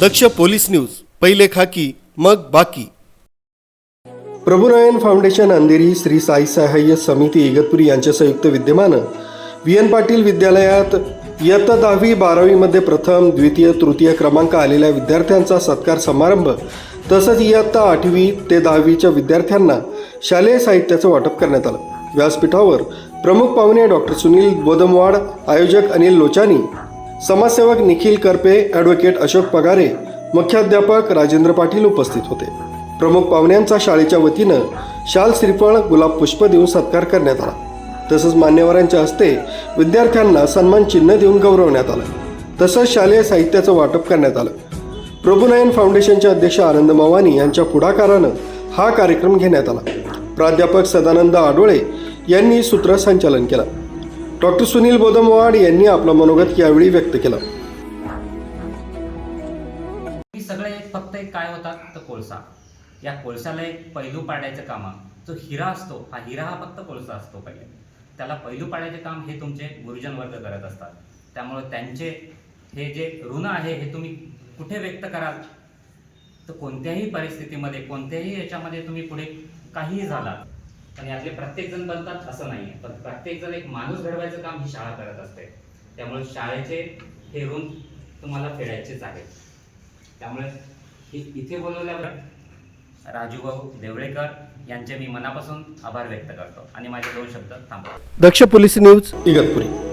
दक्ष police news पहिले खाकी मग बाकी. प्रभुनारायण फाउंडेशन अंधेरी श्री साई सहाय्य समिती इगतपुरी यांच्या संयुक्त विद्यमानं व्ही एन पाटील विद्यालयात इयत्ता दहावी बारावीमध्ये प्रथम द्वितीय तृतीय क्रमांक आलेल्या विद्यार्थ्यांचा सत्कार समारंभ तसंच इयत्ता आठवी ते दहावीच्या विद्यार्थ्यांना शालेय साहित्याचं वाटप करण्यात आलं. व्यासपीठावर प्रमुख पाहुणे डॉक्टर सुनील बोदमवाड आयोजक अनिल लोचानी समाजसेवक निखिल करपे ॲडव्होकेट अशोक पगारे मुख्याध्यापक राजेंद्र पाटील उपस्थित होते. प्रमुख पाहुण्यांचा शाळेच्या वतीनं शाल श्रीफळ गुलाब पुष्प देऊन सत्कार करण्यात आला. तसंच मान्यवरांच्या हस्ते विद्यार्थ्यांना सन्मान चिन्ह देऊन गौरवण्यात आलं. तसंच शालेय साहित्याचं वाटप करण्यात आलं. प्रभुनयन फाउंडेशनचे अध्यक्ष आनंद मवानी यांच्या पुढाकारानं हा कार्यक्रम घेण्यात आला. प्राध्यापक सदानंद आडोळे यांनी सूत्रसंचालन केलं. डॉक्टर सुनील बोदमवाड यांनी आपलं मनोगत यावेळी व्यक्त केलं. सगळे फक्त एक काय होता तर कोळसा. या कोळशाला एक पैलू पाडायचं काम जो हिरा असतो हा हिरा हा फक्त कोळसा असतो पहिले. त्याला पैलू पाडायचे काम हे तुमचे गुरुजन वर्ग करत असतात. त्यामुळे त्यांचे हे जे ऋण आहे हे तुम्ही कुठे व्यक्त कराल? तर कोणत्याही परिस्थितीमध्ये कोणत्याही याच्यामध्ये तुम्ही पुढे काहीही झालात पण यातले प्रत्येक जण बनतात असं नाही पण प्रत्येक जण एक माणूस घडवायचं काम ही शाळा करत असते. त्यामुळे शाळेचे हे रूम तुम्हाला फेडायचेच आहे. त्यामुळे इथे बोलवल्यावर राजूभाऊ देवळेकर यांचे मी मनापासून आभार व्यक्त करतो. आणि माझे दोन शब्द थांबतो दक्ष पोलीस न्यूज इगतपुरी.